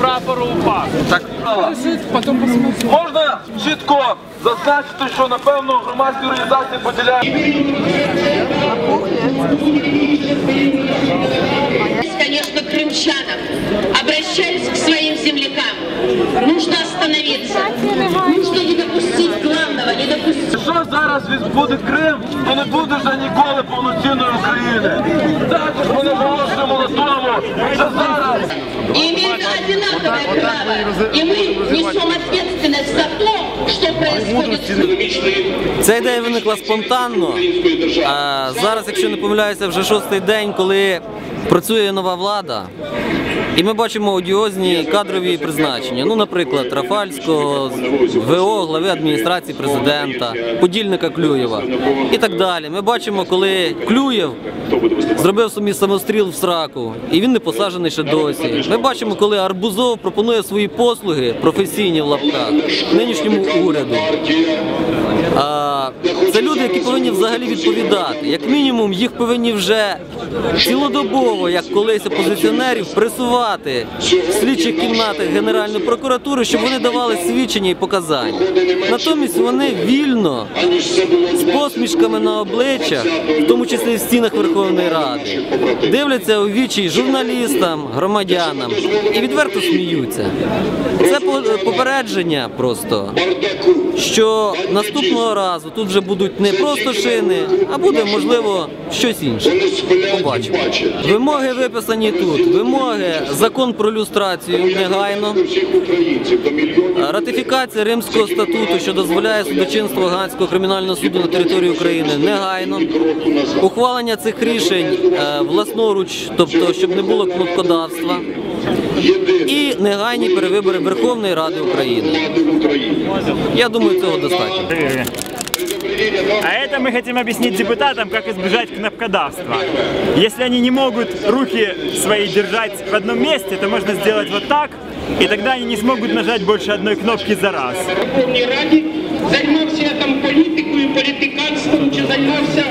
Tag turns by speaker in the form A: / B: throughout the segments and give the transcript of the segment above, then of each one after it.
A: прапору УПА.
B: Так. Можна чітко зазначити, що напевно громадські організації поділяють.
C: конечно, крымчанам, обращаюсь к своим землякам. Нужно остановиться. Нужно не допустить главного, не допустить.
B: Якщо зараз відбуде Крим, то не буде вже ніколи повноцінної України. Також ми наголошуємо
C: имеют одинаковое право. И мы несем ответственность за то, что происходит.
D: Ця ідея виникла спонтанно. А зараз, якщо не помиляюся, вже шостий день, коли працює нова влада. І ми бачимо одіозні кадрові призначення. Ну, наприклад, Рафальського, ВО, глави адміністрації президента, подільника Клюєва і так далі. Ми бачимо, коли Клюєв зробив собі самостріл в сраку, і він не посаджений ще досі. Ми бачимо, коли Арбузов пропонує свої послуги професійні в лапках нинішньому уряду. А, це люди, які повинні взагалі відповідати. Як мінімум, їх повинні вже цілодобово, як колись опозиціонерів, пресувати в слідчих кімнатах Генеральної прокуратури, щоб вони давали свідчення і показання. Натомість вони вільно з посмішками на обличчях, в тому числі в стінах Верховної Ради, дивляться у вічі журналістам, громадянам і відверто сміються. Це по- попередження просто що наступного разу тут вже будуть не просто шини, а буде можливо щось інше. Побачимо. Вимоги виписані тут. Вимоги закон про люстрацію негайно. Ратифікація Римського статуту, що дозволяє судочинство Ганського кримінального суду на території України, негайно. Ухвалення цих рішень е, власноруч, тобто щоб не було кнопкодавства. І негайні перевибори Верховної Ради України. Я думаю, цього достатньо.
A: А это мы хотим объяснить депутатам, как избежать кнопкодавства. Если они не могут руки свои держать в одном месте, то можно сделать вот так, и тогда они не смогут нажать больше одной кнопки за раз.
E: Верховній Раді займався я там політикою, політиканством чи займався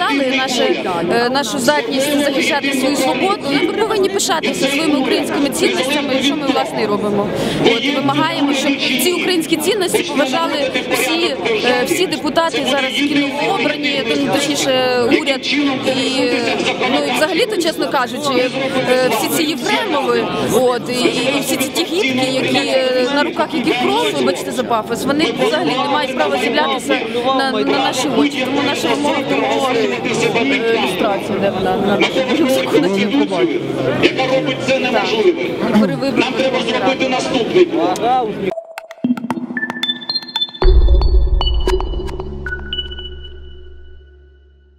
F: показали наше, е, нашу здатність захищати свою свободу. Ми повинні пишатися своїми українськими цінностями, що ми власне робимо. От вимагаємо, щоб ці українські цінності поважали всі, е, всі депутати зараз, які новообрані, то, точніше уряд і ну і взагалі то чесно кажучи, е, всі ці Єфремови, от і, і всі ці ті гітки, які е, на руках яких кров, вибачте за пафос, вони взагалі не мають права з'являтися на, на наші очі. Тому наша вимога тому е, ілюстрація, де вона на нашому законі.
E: яка робить це неможливим. Нам треба зробити наступний.